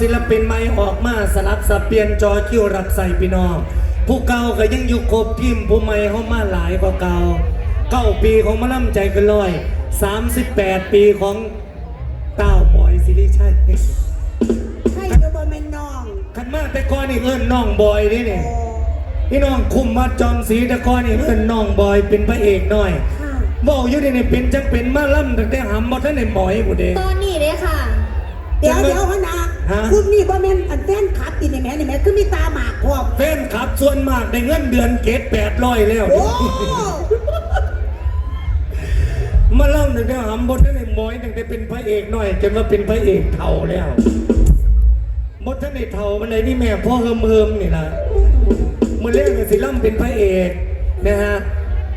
ศิลปินใหม่ออกมาสลับสับเปลี่ยนจอคิวรับใส่พี่น้อง ผู้เก่าก็ยังอยู่ครบทีมผู้ใหม่เขามาหลายกว่าเก่าเก้าปีของมะล่ำใจเกันลอย38ปีของเต้าบอยสิริชัยใช่ก็บ่แม่นน้องขันมาแต่ก่อนนี่เอิ้นน้องบอยนี่โอ้นี่พี่น้องคุมมาจอมสีแต่ก่อนนี่เอิ้นน้องบอยเป็นพระเอกหน่อยค่ะบอกอยู่นี่นี่เป็นจังเป็นมาล่ำตั้งแต่หำบ่ทันได้หมอยผู้เดตอนนี้เลยค่ะ เดี๋ยวเดี๋ยวพะนะ ฮะ คุณนี่บ่แม่นอันแฟนคลับอีนี่แม่นี่แม่คือมีตาหมากพร้อมแฟนขับส่วนมากได้เงินเดือนเกตแปดร้อยแล้ว โอ้มาเล่าหนึ่งได้หำบดได้ในหมอยตั้งแต่เป็นพระเอกหน่อย จนมาเป็นพระเอกเท่าแล้วบดท่านในเท่ามันในนี่แม่พ่อเฮิมเฮิมนี่นะมือเรียกกันสิล่ำเป็นพระเอกนะฮะ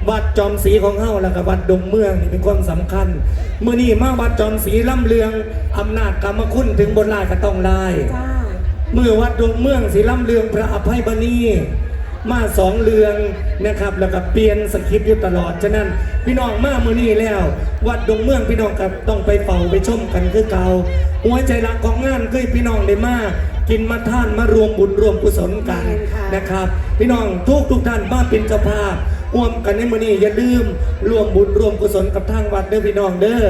วัดจอมศรีของเฮาแล้วก็วัดดงเมืองนี่เป็นความสำคัญเมื่อนี้มาวัดจอมศรีล่ำเลืองอำนาจกรรมคุณถึงบนลายก็ต้องลายจ้าเมื่อวัดดวงเมืองศิลำเรืองพระอภัยบณีมาสองเรืองนะครับ แล้วก็เปลี่ยนสคริปต์อยู่ตลอด ฉะนั้นพี่น้องมามือนี้แล้ว วัดดวงเมืองพี่น้องกับต้องไปเฝ้าไปชมกันคือเก่าหัวใจรักของงานคือพี่น้องได้มากินมาท่านมารวมบุญรวมกุศลกันนะครับ พี่น้องทุกทุกท่านมาเป็นเจ้าภาพ ร่วมกันในมือนี้อย่าลืมรวมบุญรวมกุศลกับทางวัดเด้อพี่น้องเด้อ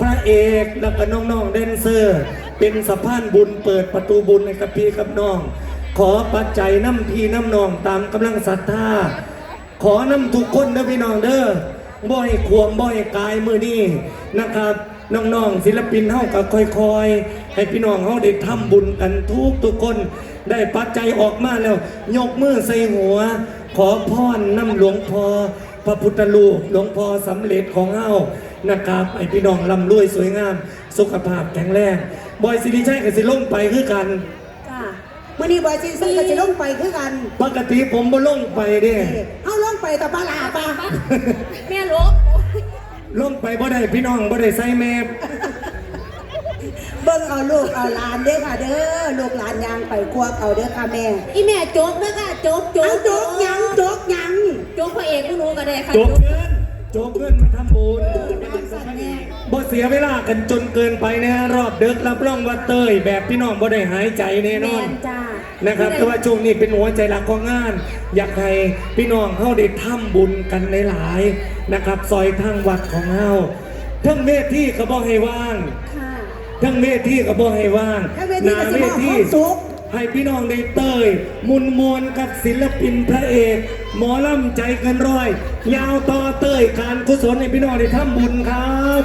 พระเอกแล้วก็น้องๆแดนเซอร์ เป็นสะพานบุญเปิดประตูบุญให้กับพี่กับน้อง ขอปัจจัยน้ำพีน้ำนองตามกำลังศรัทธา ขอน้ำทุกคนนะพี่น้องเด้อบ่ให้ควมบ่ให้กายมือนี้นะครับน้องๆ ศิลปินเฮาก็ค่อยๆ ให้พี่น้องเฮาได้ทำบุญกันทุกทุกคน ได้ปัจจัยออกมาแล้ว ยกมือใส่หัว ขอพรน้ำหลวงพ่อพระพุทธรูปหลวงพ่อสำเร็จของเฮานะครับให้พี่น้องร่ำรวยสวยงาม สุขภาพแข็งแรงบอยสิริชัยกับสิลงไปคือกันจ้ามื้อนี้บ่สิซึ่งก็สิลงไปคือกันปกติผมบ่ลงไปเด้นี่เฮาลงไปกับปลาลาปะแม่ลบลงไปบ่ได้พี่น้องบ่ได้ใส่แมพเบิ่งเอาลูกเอาหลานเด้อค่ะเด้อลูกหลานยางไปควักเอาเด้อค่ะแม่อีแม่โจ๊กเด้อค่ะโจ๊กโจ๊เอากโจกหยังโจกหยังโจ๊กพระเอกผู้หนูก็ได้ค่ะโจกเงินโจกเงินมาทำบุญสัตว์แม่บ่เสียเวลากันจนเกินไปนะรอบเดึกรับรองว่าเต้ยแบบพี่น้องบ่ได้หายใจแน่นแม่อน นจ้านะ ครับแต่ว่าช่วงนี้เป็นหัวใจหลักของงาน อยากให้พี่น้องเฮาได้ทำบุญกันหลายๆนะครับ ซอยทางวัดของเฮาทั้งเวทีก็บ่ให้ว่าง ค่ะ ทั้งเวทีก็บ่ให้ว่างทั้งเวทีก็สิมอบความสุขให้พี่น้องได้เตย มุนมวนกับศิลปินพระเอก หมอลำใจเกันร้อย ยาวต่อเตยการกุศลให้พี่น้องได้ทำบุญครับ